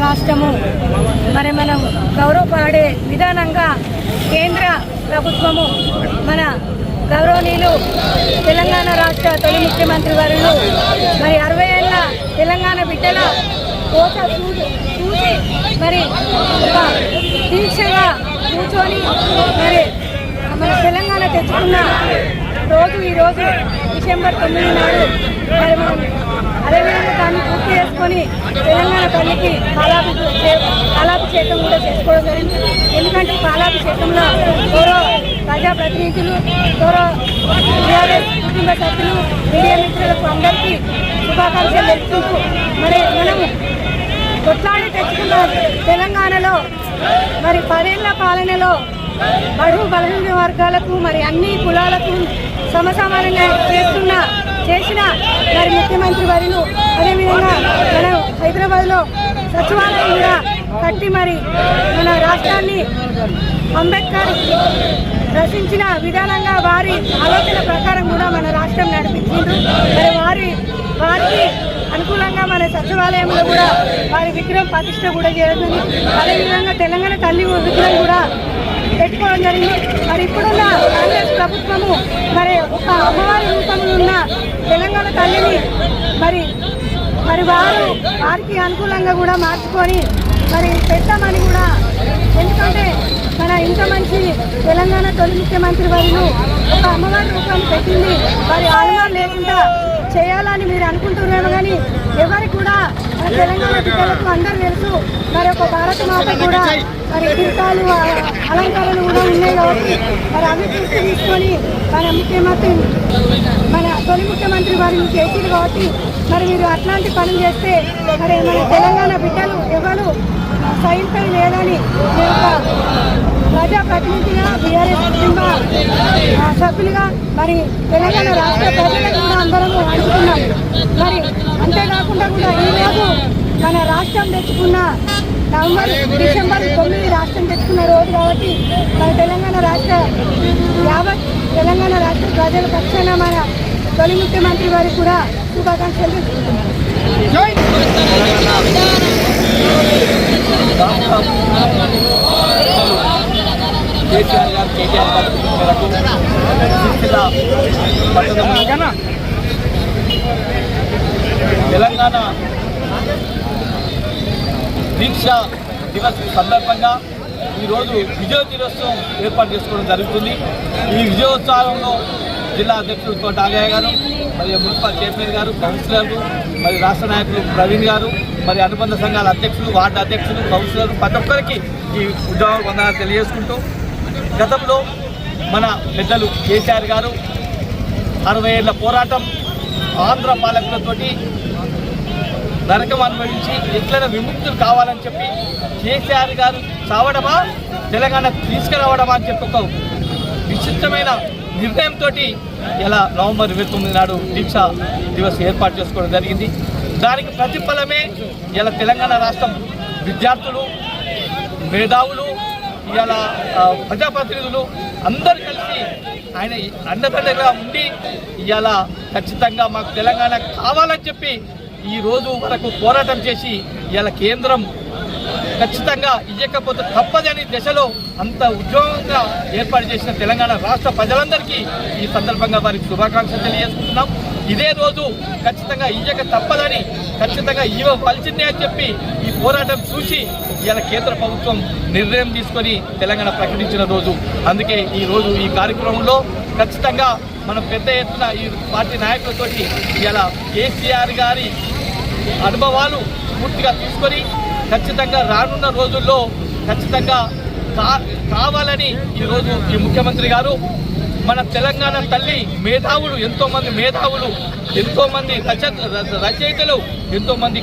రాష్ట్రము. మరి మనం గౌరవపడే విధానంగా కేంద్ర ప్రభుత్వము మన గౌరవనీయులు తెలంగాణ రాష్ట్ర తొలి ముఖ్యమంత్రి వర్యులు మరి అరవై ఏళ్ళ తెలంగాణ బిడ్డల కోట చూసి మరి ఒక దీక్షగా కూర్చొని మరి మన తెలంగాణ తెచ్చుకున్న రోజు ఈరోజు డిసెంబర్ తొమ్మిది నాడు మరి మనం అదేవిధంగా దాన్ని పూర్తి చేసుకొని తెలంగాణ తల్లికి కాలాభిషేకం కాలాభిషేకం కూడా చేసుకోవడం జరిగింది. ఎందుకంటే కాలాభిషేకంలో గౌరవ ప్రజాప్రతినిధులు గౌరవ టీఆర్ఎస్ కుటుంబ సభ్యులు మీడియా మిత్రులకు అందరికీ శుభాకాంక్షలు తెలుపుకుంటూ మరి మనం కొట్లాడి తెచ్చుకున్న తెలంగాణలో. మరి పదేళ్ళ పాలనలో బడుగు బలహీన వర్గాలకు మరి అన్ని కులాలకు సమసమానంగా చేస్తున్న చేసిన మరి ముఖ్యమంత్రి వరిను అదేవిధంగా మనం హైదరాబాద్లో సచివాలయం కూడా కట్టి మరి మన రాష్ట్రాన్ని అంబేద్కర్ రచించిన విధానంగా వారి ఆలోచన ప్రకారం కూడా మన రాష్ట్రం నడిపించింది మరి వారి వారికి అనుకూలంగా మన సచివాలయంలో కూడా వారి విగ్రహం ప్రతిష్ట కూడా చేయడం అదేవిధంగా తెలంగాణ తల్లి విగ్రహం కూడా పెట్టుకోవడం జరిగింది. మరి ఇప్పుడున్న కాంగ్రెస్ ప్రభుత్వము మరి ఒక అమ్మవారి రూపంలో ఉన్న తెలంగాణ తల్లిని మరి మరి వారు వారికి అనుకూలంగా కూడా మార్చుకొని మరి పెట్టామని కూడా ఎందుకంటే మన ఇంత మంచి తెలంగాణ తొలి ముఖ్యమంత్రి వారిను ఒక అమ్మవారి రూపాన్ని పెట్టింది. మరి ఆల్మార్ లేకుండా చేయాలని మీరు అనుకుంటున్నారు కానీ ఎవరికి తెలంగాణ బిడ్డలకు అందరూ తెలుసు. మరి ఒక భారత మాత కూడా మరి కిరీటాలు ఆ, అలంకారాలు కూడా ఉన్నాయి కాబట్టి మరి అవి తీసుకొని మన ముఖ్యమంత్రి మన తొలి ముఖ్యమంత్రి వారిని చేసింది కాబట్టి మరి మీరు అట్లాంటి పనులు చేస్తే మరి మన తెలంగాణ బిడ్డలు ఎవరు సైన్పై లేదని ఒక ప్రజాప్రతినిధిగా బీఆర్ఎస్ కుటుంబ ఆ, సభ్యులుగా మరి తెలంగాణ రాష్ట్ర ప్రజలకు కూడా అందరము అనుకున్నాం మరి అంతేకాకుండా కూడా ఈరోజు మన రాష్ట్రం తెచ్చుకున్న నవంబర్ డిసెంబర్ తొమ్మిది రాష్ట్రం తెచ్చుకున్న రోజు కాబట్టి మన తెలంగాణ రాష్ట్ర యావత్ తెలంగాణ రాష్ట్ర ప్రజల పక్షాన మన తొలి ముఖ్యమంత్రి వారికి కూడా శుభాకాంక్షలు తెలుపుతున్నాను. కేసీఆర్ గారు కేటీఆర్ గారు తెలంగాణ దీక్ష దివస్ సందర్భంగా ఈరోజు విజయ దినోత్సవం ఏర్పాటు చేసుకోవడం జరుగుతుంది. ఈ విజయోత్సవంలో జిల్లా అధ్యక్షుడు తోట గారు మరి మున్సిపల్ చైర్మన్ గారు కౌన్సిలర్లు మరి రాష్ట్ర నాయకులు ప్రవీణ్ గారు మరి అనుబంధ సంఘాల అధ్యక్షులు వార్డు అధ్యక్షులు కౌన్సిలర్లు ప్రతి ఒక్కరికి ఈ ఉద్యోగ వందనాలు తెలియజేసుకుంటూ గతంలో మన పెద్దలు కేసీఆర్ గారు అరవై ఏళ్ళ పోరాటం ఆంధ్ర పాలకులతోటి నరకం అనుభవించి ఎట్లైనా విముక్తులు కావాలని చెప్పి కేసీఆర్ గారు చావడమా? తెలంగాణ తీసుకురావడమా అని చెప్పి ఒక విచిత్రమైన నిర్ణయంతో ఇలా నవంబర్ ఇరవై తొమ్మిది నాడు దీక్ష దివస్ ఏర్పాటు చేసుకోవడం జరిగింది. దానికి ప్రతిఫలమే ఇలా తెలంగాణ రాష్ట్రం విద్యార్థులు మేధావులు ఇవాళ ప్రజాప్రతినిధులు అందరు కలిసి ఆయన అండదండగా ఉండి ఇలా ఖచ్చితంగా మాకు తెలంగాణ కావాలని చెప్పి ఈ రోజు వరకు పోరాటం చేసి ఇలా కేంద్రం ఖచ్చితంగా ఇవ్వకపోతే తప్పదని దశలో అంత ఉద్యోగంగా ఏర్పాటు చేసిన తెలంగాణ రాష్ట్ర ప్రజలందరికీ ఈ సందర్భంగా వారికి శుభాకాంక్షలు తెలియజేసుకుంటున్నాం. ఇదే రోజు ఖచ్చితంగా ఇయ్యక తప్పదని ఖచ్చితంగా ఇవ్వవలసిందే అని చెప్పి ఈ పోరాటం చూసి ఇలా కేంద్ర ప్రభుత్వం నిర్ణయం తీసుకొని తెలంగాణ ప్రకటించిన రోజు. అందుకే ఈ రోజు ఈ కార్యక్రమంలో ఖచ్చితంగా మనం పెద్ద ఎత్తున ఈ పార్టీ నాయకులతోటి ఇలా కేసీఆర్ గారి అనుభవాలు పూర్తిగా తీసుకొని ఖచ్చితంగా రానున్న రోజుల్లో ఖచ్చితంగా కా కావాలని ఈరోజు ఈ ముఖ్యమంత్రి గారు మన తెలంగాణ తల్లి మేధావులు ఎంతోమంది మేధావులు ఎంతోమంది రచ రచయితలు ఎంతోమంది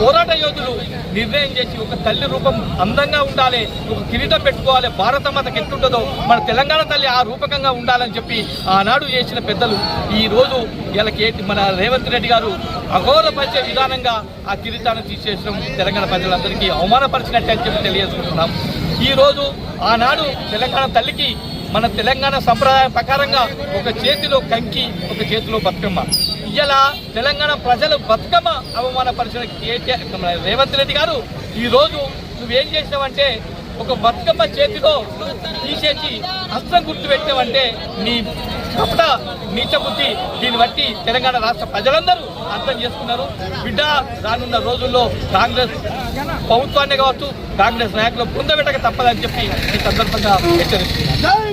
పోరాట యోధులు నిర్ణయం చేసి ఒక తల్లి రూపం అందంగా ఉండాలి ఒక కిరీటం పెట్టుకోవాలి భారత మాతకి ఎట్లుంటుందో మన తెలంగాణ తల్లి ఆ రూపకంగా ఉండాలని చెప్పి ఆనాడు చేసిన పెద్దలు. ఈరోజు రోజు ఇలా మన రేవంత్ రెడ్డి గారు అఘోరపరిచే విధానంగా ఆ కిరీటాన్ని తీసేసిన తెలంగాణ ప్రజలందరికీ అవమానపరిచినట్టు అని చెప్పి తెలియజేసుకుంటున్నాం. ఈరోజు ఆనాడు తెలంగాణ తల్లికి మన తెలంగాణ సంప్రదాయం ప్రకారంగా ఒక చేతిలో కంకి ఒక చేతిలో బతుకమ్మ. ఇలా తెలంగాణ ప్రజలు బతుకమ్మ అవమానపరిచిన కేటీఆర్ రేవంత్ రెడ్డి గారు ఈరోజు నువ్వేం చేసినావంటే ఒక బతుకమ్మ చేతిలో తీసేసి అస్త్రం గుర్తు పెట్టావంటే నీ కపట నీచబుద్ధి దీన్ని బట్టి తెలంగాణ రాష్ట్ర ప్రజలందరూ అర్థం చేసుకున్నారు. బిడ్డ రానున్న రోజుల్లో కాంగ్రెస్ ప్రభుత్వాన్ని కావచ్చు కాంగ్రెస్ నాయకులు పొందబెట్టక తప్పదని చెప్పి ఈ సందర్భంగా హెచ్చరిస్తున్నారు